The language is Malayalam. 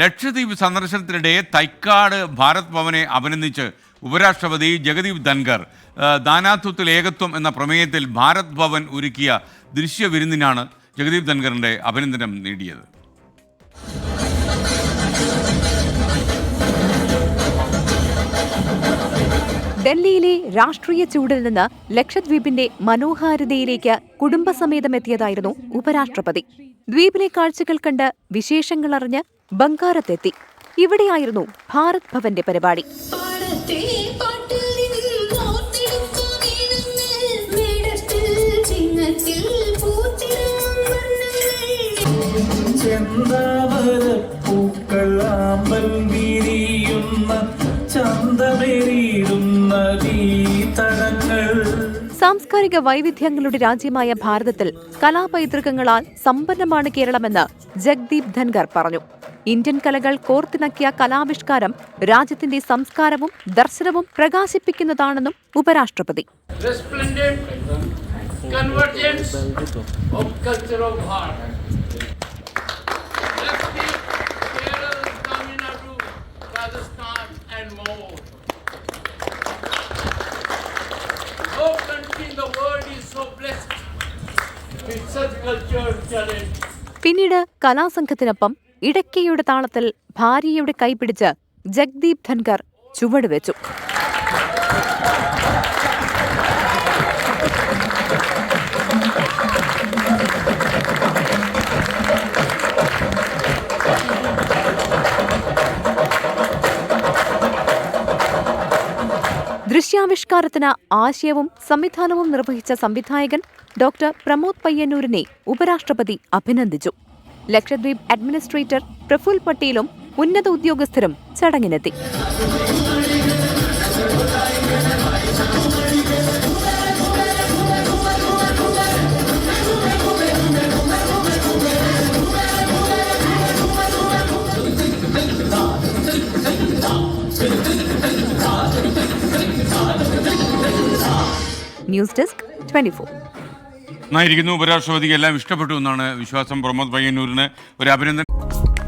ലക്ഷദ്വീപ് സന്ദർശനത്തിനിടെ തൈക്കാട് ഭാരത് ഭവനെ അഭിനന്ദിച്ച് ഉപരാഷ്ട്രപതി ജഗദീപ് ധൻഖർ ദാനാത്വത്തിൽ ഏകത്വം എന്ന പ്രമേയത്തിൽ ഭാരത് ഭവൻ ഒരുക്കിയ ദൃശ്യവിരുന്നിനാണ് ജഗദീപ് ധൻഖറിന്റെ അഭിനന്ദനം നേടിയത്. ഡൽഹിയിലെ രാഷ്ട്രീയ ചൂടിൽ നിന്ന് ലക്ഷദ്വീപിന്റെ മനോഹാരിതയിലേക്ക് കുടുംബസമേതമെത്തിയതായിരുന്നു ഉപരാഷ്ട്രപതി. ദ്വീപിലെ കാഴ്ചകൾ കണ്ട് വിശേഷങ്ങൾ അറിഞ്ഞ് ബംഗാരത്തെത്തി. ഇവിടെയായിരുന്നു ഭാരത് ഭവന്റെ പരിപാടി. വിരിയുന്ന സാംസ്കാരിക വൈവിധ്യങ്ങളുടെ രാജ്യമായ ഭാരതത്തിൽ കലാപൈതൃകങ്ങളാൽ സമ്പന്നമാണ് കേരളമെന്ന് ജഗ്ദീപ് ധൻഗർ പറഞ്ഞു. ഇന്ത്യൻ കലകൾ കോർത്തിണക്കിയ കലാവിഷ്കാരം രാജ്യത്തിന്റെ സംസ്കാരവും ദർശനവും പ്രകാശിപ്പിക്കുന്നതാണെന്നും ഉപരാഷ്ട്രപതി. പിന്നീട് കലാസംഘത്തിനൊപ്പം ഇടയ്ക്കയുടെ താളത്തിൽ ഭാര്യയുടെ കൈപിടിച്ച് ജഗ്ദീപ് ധൻകർ ചുവടുവെച്ചു ദൃശ്യാവിഷ്കാരത്തിന് ആശയവും സംവിധാനവും നിർവഹിച്ച സംവിധായകൻ ഡോക്ടർ പ്രമോദ് പയ്യന്നൂരിനെ ഉപരാഷ്ട്രപതി അഭിനന്ദിച്ചു. ലക്ഷദ്വീപ് അഡ്മിനിസ്ട്രേറ്റർ പ്രഫുൽ പട്ടേലും ഉന്നത ഉദ്യോഗസ്ഥരും ചടങ്ങിനെത്തി. ന്യൂസ് ഡെസ്ക് ട്വന്റി നന്നായിരിക്കുന്നു. ഉപരാഷ്ട്രപതിക്ക് എല്ലാം ഇഷ്ടപ്പെട്ടു എന്നാണ് വിശ്വാസം. പ്രമോദ് പയ്യന്നൂരിന് ഒരു അഭിനന്ദനം.